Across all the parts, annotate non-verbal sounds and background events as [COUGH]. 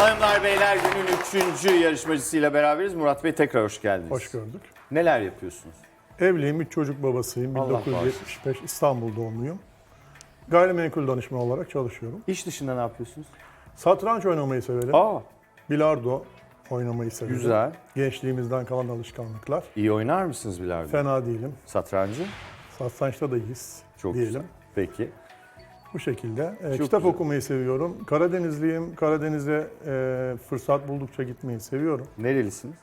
Hanımlar beyler günün üçüncü yarışmacısıyla beraberiz. Murat Bey tekrar hoş geldiniz. Hoş gördük. Neler yapıyorsunuz? Evliyim, üç çocuk babasıyım. Allah 1975 İstanbul doğumluyum. Gayrimenkul danışmanı olarak çalışıyorum. İş dışında ne yapıyorsunuz? Satranç oynamayı severim. Aa Bilardo oynamayı severim. güzel. Gençliğimizden kalan alışkanlıklar. İyi oynar mısınız bilardo? Fena değilim. Satrancı? Satrançta da iyiyiz Çok diyelim. güzel. Peki. Bu şekilde. Çok kitap güzel. okumayı seviyorum. Karadenizliyim. Karadeniz'e e, fırsat buldukça gitmeyi seviyorum. Nerelisiniz?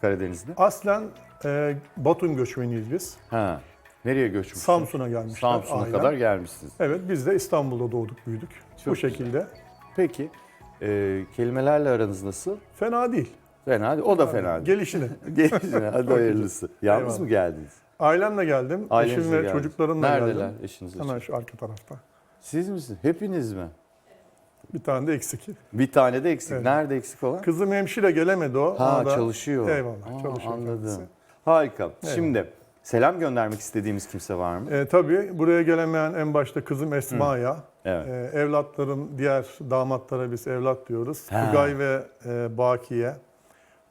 Karadeniz'de. Aslen e, Batun göçmeniyiz biz. Ha. Nereye göçmüşsünüz? Samsun'a gelmişler Samsun'a kadar gelmişsiniz. Evet biz de İstanbul'da doğduk büyüdük. Çok Bu güzel. şekilde. Peki. e, kelimelerle aranız nasıl? Fena değil. Fena değil. O da fena değil. Gelişine. [LAUGHS] Gelin hadi [LAUGHS] hayırlısı. Yalnız Eyvallah. mı geldiniz? Ailemle geldim. Ailenizle Eşim ve geldiniz. çocuklarımla Neredeler geldim. eşinizle? Hemen şu arka tarafta. Siz misiniz? Hepiniz mi? Bir tane de eksik. Bir tane de eksik. Evet. Nerede eksik olan? Kızım hemşire gelemedi o. Ha Ona da- çalışıyor. Eyvallah Aa, çalışıyor Anladım. kendisi. Harika. Şimdi selam göndermek istediğimiz kimse var mı? E, tabii buraya gelemeyen en başta kızım Esma'ya, Evet. e, evlatlarım, diğer damatlara biz evlat diyoruz. Ha. Tugay ve e, Bakiye,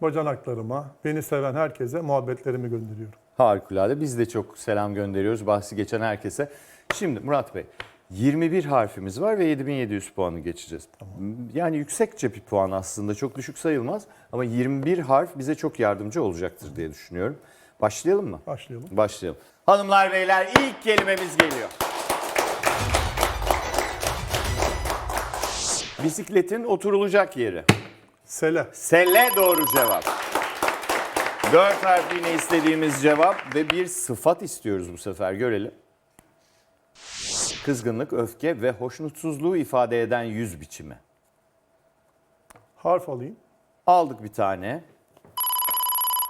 bacanaklarıma, beni seven herkese muhabbetlerimi gönderiyorum. Harikulade. Biz de çok selam gönderiyoruz bahsi geçen herkese. Şimdi Murat Bey 21 harfimiz var ve 7700 puanı geçeceğiz. Yani yüksekçe bir puan aslında çok düşük sayılmaz ama 21 harf bize çok yardımcı olacaktır diye düşünüyorum. Başlayalım mı? Başlayalım. Başlayalım. Hanımlar beyler ilk kelimemiz geliyor. Bisikletin oturulacak yeri. Sele, Selle doğru cevap. Dört harfliğine istediğimiz cevap ve bir sıfat istiyoruz bu sefer görelim. Kızgınlık, öfke ve hoşnutsuzluğu ifade eden yüz biçimi. harf alayım. Aldık bir tane.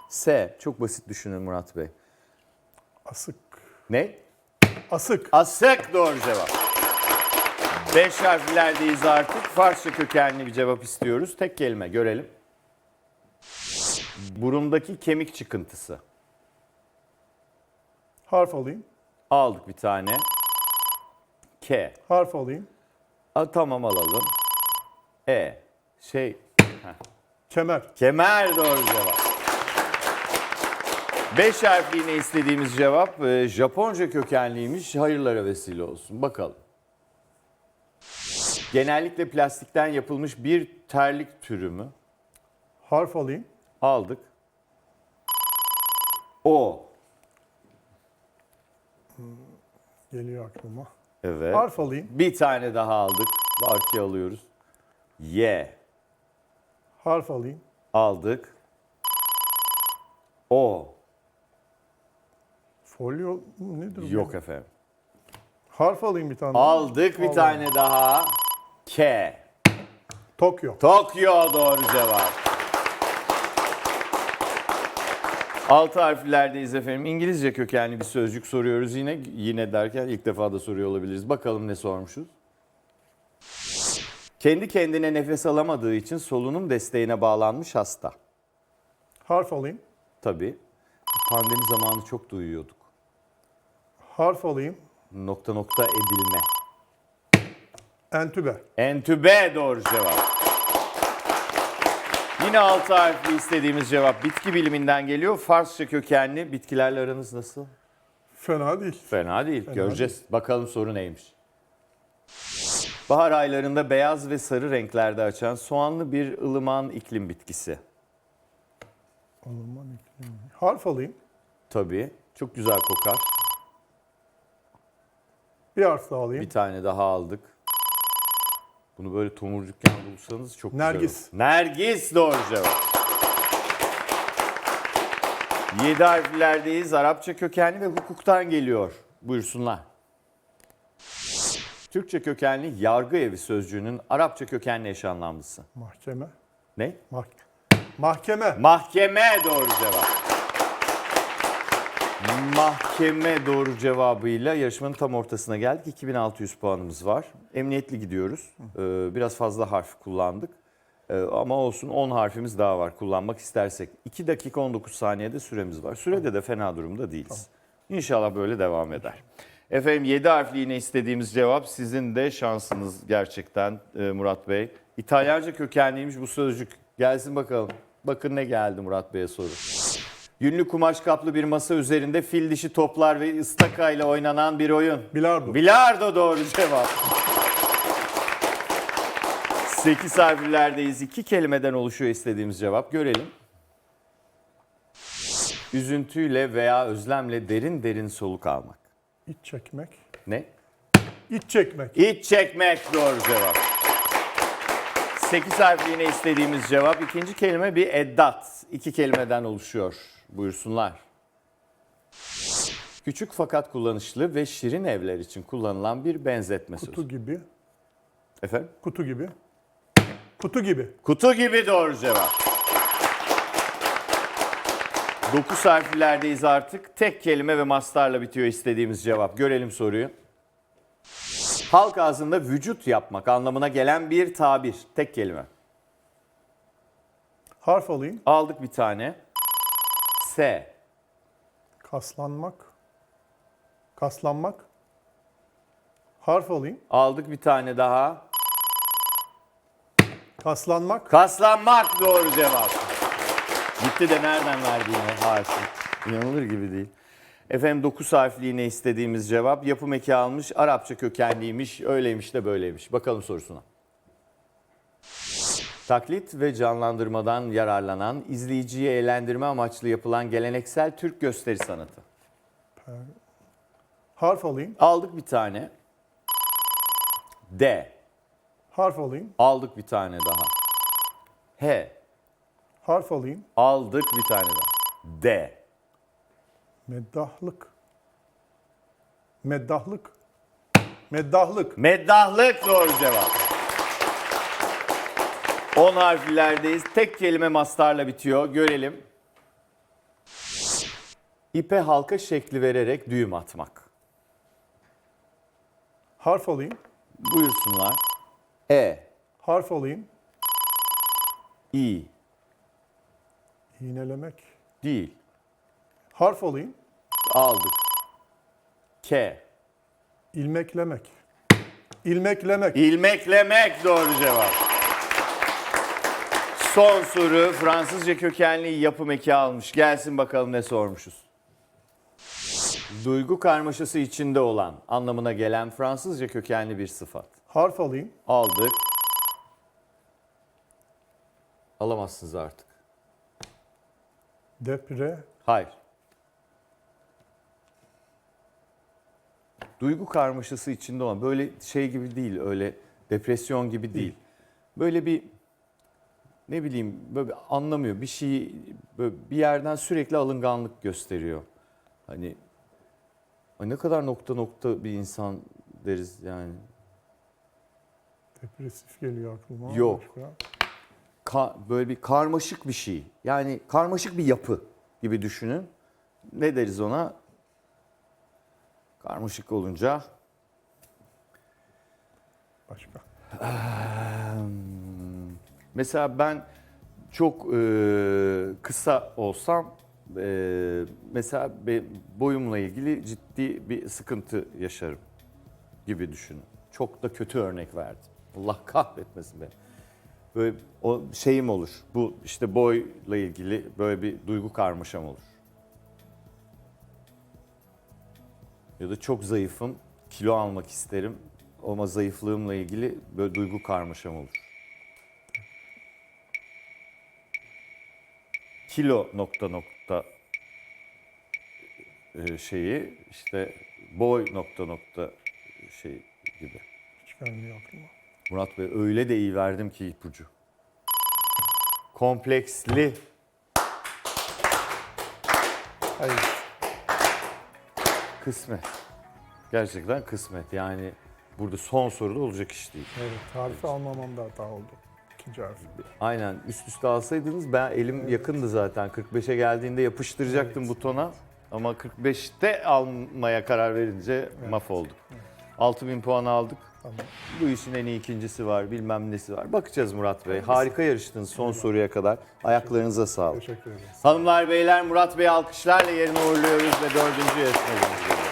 S. Çok basit düşünün Murat Bey. Asık. Ne? Asık. Asık doğru cevap. Beş harflerdeyiz artık. Farsça kökenli bir cevap istiyoruz. Tek kelime görelim. Burundaki kemik çıkıntısı. Harf alayım. Aldık bir tane. K. Harf alayım. A, tamam alalım. E. Şey. Kemer. Kemer doğru cevap. Beş harfliğine istediğimiz cevap e, Japonca kökenliymiş. Hayırlara vesile olsun. Bakalım. Genellikle plastikten yapılmış bir terlik türü mü? Harf alayım. Aldık. O. Geliyor aklıma. Evet. Harf alayım. Bir tane daha aldık. Var ki alıyoruz. Y. Harf alayım. Aldık. O. Folyo nedir? bu? Yok efendim. Harf alayım bir tane. Aldık bir Allah. tane daha. K. Tokyo. Tokyo doğru cevap. Altı harflerdeyiz efendim. İngilizce kökenli bir sözcük soruyoruz yine. Yine derken ilk defa da soruyor olabiliriz. Bakalım ne sormuşuz? Kendi kendine nefes alamadığı için solunum desteğine bağlanmış hasta. Harf alayım. Tabii. Pandemi zamanı çok duyuyorduk. Harf alayım. Nokta nokta edilme. Entübe. Entübe doğru cevap. Yine altı harfli istediğimiz cevap bitki biliminden geliyor. Farsça kökenli bitkilerle aranız nasıl? Fena değil. Fena değil. Göreceğiz. Bakalım soru neymiş. Bahar aylarında beyaz ve sarı renklerde açan soğanlı bir ılıman iklim bitkisi. Alman iklimi. Harf alayım. Tabii. Çok güzel kokar. Bir harf daha alayım. Bir tane daha aldık. Bunu böyle tomurcukken bulsanız çok Nergis. güzel olur. Nergis doğru cevap. Yedi harflerdeyiz. Arapça kökenli ve hukuktan geliyor. Buyursunlar. Türkçe kökenli yargı evi sözcüğünün Arapça kökenli eş anlamlısı. Mahkeme. Ne? Mah- Mahkeme. Mahkeme doğru cevap. Mahkeme doğru cevabıyla yarışmanın tam ortasına geldik. 2600 puanımız var. Emniyetli gidiyoruz. Ee, biraz fazla harf kullandık. Ee, ama olsun 10 harfimiz daha var kullanmak istersek. 2 dakika 19 saniyede süremiz var. Sürede de fena durumda değiliz. İnşallah böyle devam eder. Efendim 7 harfli yine istediğimiz cevap sizin de şansınız gerçekten e, Murat Bey. İtalyanca kökenliymiş bu sözcük. Gelsin bakalım. Bakın ne geldi Murat Bey'e soru. Yünlü kumaş kaplı bir masa üzerinde fil dişi toplar ve ıstaka ile oynanan bir oyun. Bilardo. Bilardo doğru cevap. 8 harflerdeyiz. İki kelimeden oluşuyor istediğimiz cevap. Görelim. Üzüntüyle veya özlemle derin derin soluk almak. İç çekmek. Ne? İç çekmek. İç çekmek doğru cevap. 8 harfli yine istediğimiz cevap. İkinci kelime bir eddat. İki kelimeden oluşuyor. Buyursunlar. Küçük fakat kullanışlı ve şirin evler için kullanılan bir benzetme Kutu sözü. gibi. Efendim? Kutu gibi. Kutu gibi. Kutu gibi doğru cevap. 9 harflerdeyiz artık. Tek kelime ve mastarla bitiyor istediğimiz cevap. Görelim soruyu. Halk ağzında vücut yapmak anlamına gelen bir tabir. Tek kelime. Harf alayım. Aldık bir tane. S. Kaslanmak. Kaslanmak. Harf alayım. Aldık bir tane daha. Kaslanmak. Kaslanmak doğru cevap. Gitti de nereden verdi yine harfi. İnanılır gibi değil. Efendim 9 harfli yine istediğimiz cevap. Yapım eki almış, Arapça kökenliymiş, öyleymiş de böyleymiş. Bakalım sorusuna. Taklit ve canlandırmadan yararlanan, izleyiciyi eğlendirme amaçlı yapılan geleneksel Türk gösteri sanatı. Harf alayım. Aldık bir tane. D. Harf alayım. Aldık bir tane daha. H. Harf alayım. Aldık bir tane daha. D. Meddahlık. Meddahlık. Meddahlık. Meddahlık doğru cevap. 10 harflerdeyiz. Tek kelime mastarla bitiyor. Görelim. İpe halka şekli vererek düğüm atmak. Harf alayım. Buyursunlar. E, Harf alayım. İ, İğnelemek. değil. Harf alayım. Aldık. K, İlmeklemek. İlmeklemek. İlmeklemek doğru cevap. Son soru Fransızca kökenli yapım eki almış. Gelsin bakalım ne sormuşuz. Duygu karmaşası içinde olan anlamına gelen Fransızca kökenli bir sıfat. Harf alayım. Aldık. Alamazsınız artık. Depre. Hayır. Duygu karmaşası içinde olan böyle şey gibi değil öyle depresyon gibi değil. Böyle bir ne bileyim böyle anlamıyor bir şeyi böyle bir yerden sürekli alınganlık gösteriyor. Hani ne kadar nokta nokta bir insan deriz yani. Depresif geliyor aklıma. Yok. Başka. Ka- böyle bir karmaşık bir şey. Yani karmaşık bir yapı gibi düşünün. Ne deriz ona? Karmaşık olunca Başka. mesela ben çok e, kısa olsam e, mesela boyumla ilgili ciddi bir sıkıntı yaşarım gibi düşünün. Çok da kötü örnek verdim. Allah kahretmesin beni. Böyle o şeyim olur. Bu işte boyla ilgili böyle bir duygu karmaşam olur. Ya da çok zayıfım, kilo almak isterim ama zayıflığımla ilgili böyle duygu karmaşam olur. Kilo nokta nokta e, şeyi işte boy nokta nokta şey gibi. Hiç gelmiyor aklıma. Murat Bey öyle de iyi verdim ki ipucu. Kompleksli. Hayır. Kısmet. Gerçekten kısmet. Yani burada son soruda olacak iş değil. Evet. Tarifi almamam da hata oldu. İkinci harf. Aynen üst üste alsaydınız ben elim yakındı zaten. 45'e geldiğinde yapıştıracaktım Evet. butona. Ama 45'te almaya karar verince mahvolduk. 6000 puan aldık. Tamam. Bu işin en iyi ikincisi var, bilmem nesi var. Bakacağız Murat Bey. Harika yarıştınız son soruya kadar. Ayaklarınıza sağlık. Teşekkür ederim. Hanımlar beyler Murat Bey alkışlarla yerine uğurluyoruz ve dördüncü yarışmacımız geliyor.